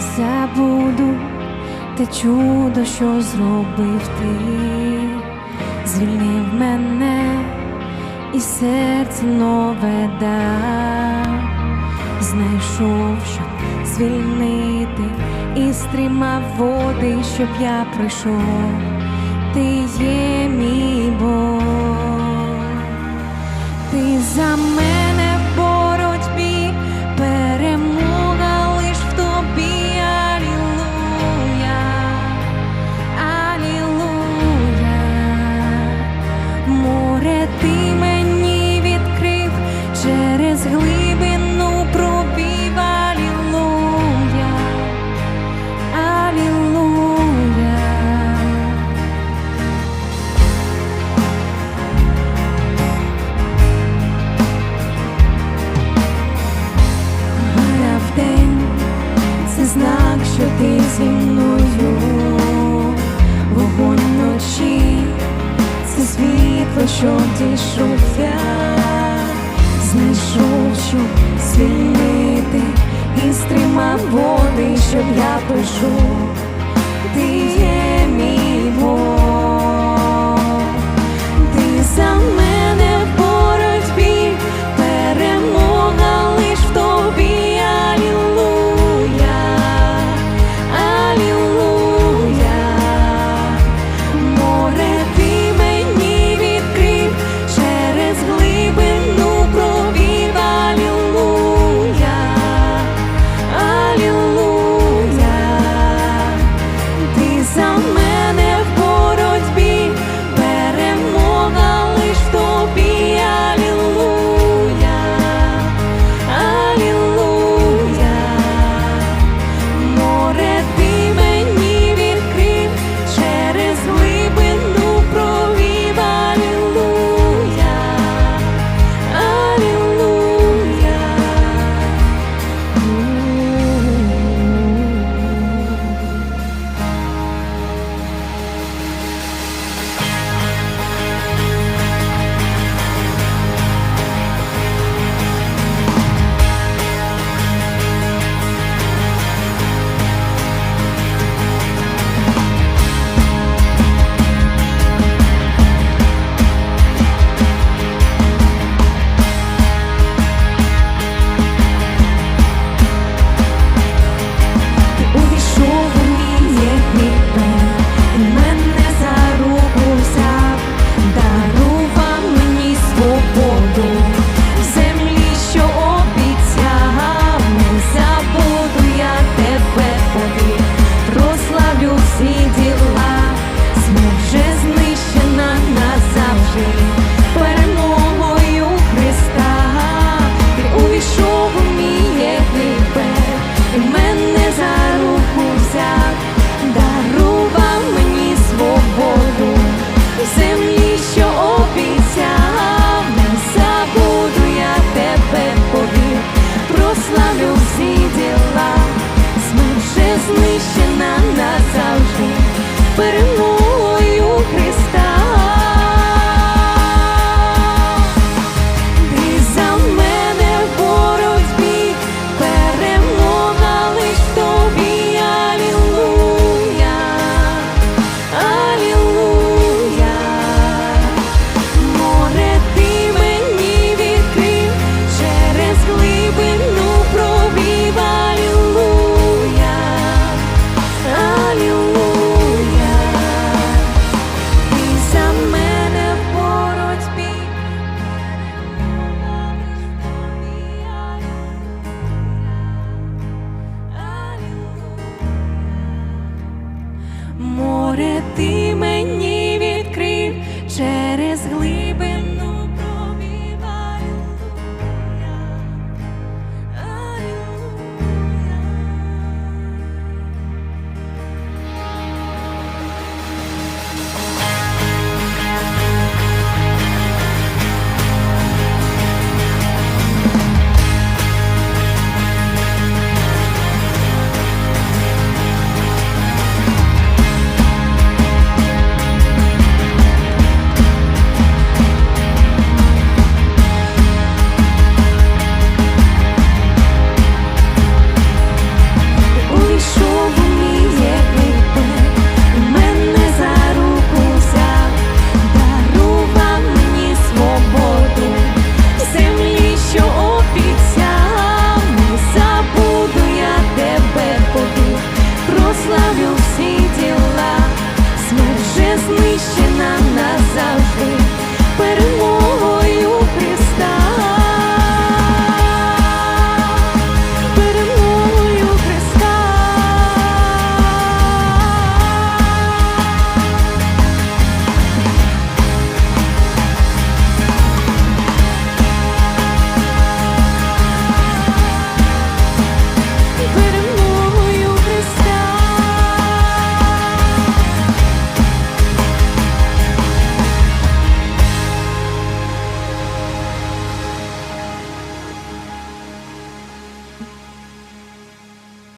забуду те чудо, що зробив ти, звільнив мене і серце нове дав, знайшов, щоб звільнити і стримав води, щоб я прийшов. Ти є мій Бог, ти за мене що дійшов я, знайшов, щоб звільнити і стримав води, щоб я пишу. Ти море ти мене.